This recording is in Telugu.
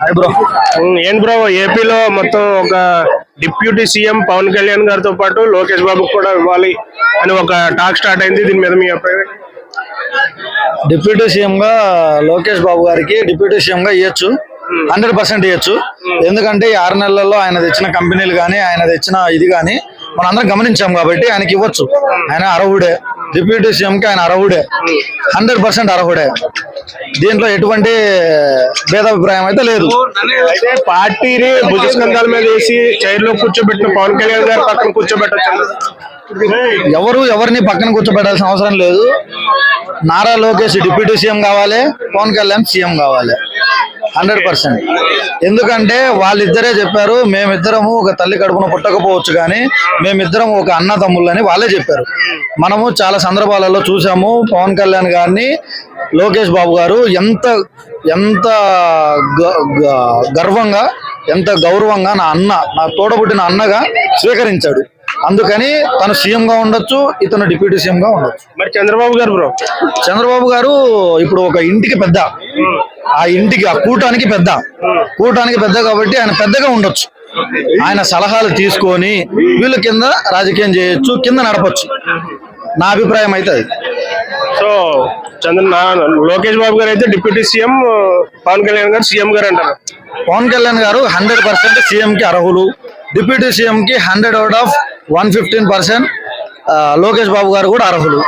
Hi bro. ఏంటి బ్రో ఏపీలో మొత్తం ఒక డిప్యూటీ సీఎం పవన్ కళ్యాణ్ గారితో పాటు లోకేష్ బాబుకి కూడా ఇవ్వాలి అని ఒక టాక్ స్టార్ట్ అయింది. దీని మీద మీ అభిప్రాయం డిప్యూటీ సీఎం గా లోకేష్ బాబు గారికి డిప్యూటీ సీఎం గా ఇవ్వచ్చు హండ్రెడ్ పర్సెంట్ ఇవ్వచ్చు ఎందుకంటే ఈ ఆరు నెలల్లో ఆయన తెచ్చిన కంపెనీలు కానీ ఆయన తెచ్చిన ఇది కానీ మనందరం గమనించాం కాబట్టి ఆయనకి ఇవ్వచ్చు. ఆయన అర్హుడే. డిప్యూటీ సీఎం కి ఆయన అర్హుడే. Hundred percent అర్హుడే. దీంట్లో ఎటువంటి భేదాభిప్రాయం అయితే లేదు. అయితే పార్టీని భుజస్కంధాల మీద వేసి చైర్లో కూర్చోబెట్టిన పవన్ కళ్యాణ్ గారు పక్కన కూర్చోబెట్టచ్చు. ఎవరు ఎవరిని పక్కన కూర్చోబెట్టాల్సిన అవసరం లేదు. నారా లోకేష్ డిప్యూటీ సీఎం కావాలి పవన్ కళ్యాణ్ సీఎం కావాలి. Hundred percent. ఎందుకంటే వాళ్ళిద్దరే చెప్పారు మేమిద్దరము ఒక తల్లి కడుపున పుట్టకపోవచ్చు కానీ మేమిద్దరం ఒక అన్న తమ్ముళ్ళని వాళ్ళే చెప్పారు. మనము చాలా సందర్భాలలో చూసాము పవన్ కళ్యాణ్ గారిని లోకేష్ బాబు గారు ఎంత ఎంత గర్వంగా ఎంత గౌరవంగా నా అన్న నా తోడబుట్టిన అన్నగా స్వీకరించాడు. అందుకని తను సీఎం గా ఉండొచ్చు ఇతను డిప్యూటీ సీఎం గా ఉండొచ్చు. మరి చంద్రబాబు గారు బ్రో? చంద్రబాబు గారు ఇప్పుడు ఒక ఇంటికి పెద్ద. ఆ ఇంటికి ఆ కూటానికి పెద్ద. కూటానికి పెద్ద కాబట్టి ఆయన పెద్దగా ఉండొచ్చు. ఆయన సలహాలు తీసుకొని వీళ్ళ కింద రాజకీయం చేయొచ్చు కింద నడపచ్చు. నా అభిప్రాయం అయితే అది. సో చంద్ర లోకేష్ బాబు గారు అయితే డిప్యూటీ సీఎం పవన్ కళ్యాణ్ గారు సీఎం గారు అంటారు. పవన్ కళ్యాణ్ గారు హండ్రెడ్ పర్సెంట్ సీఎం కి అర్హులు. డిప్యూటీ సీఎం కి hundred out of one fifteen percent Lokesh Babu garu కూడా అర్హులు.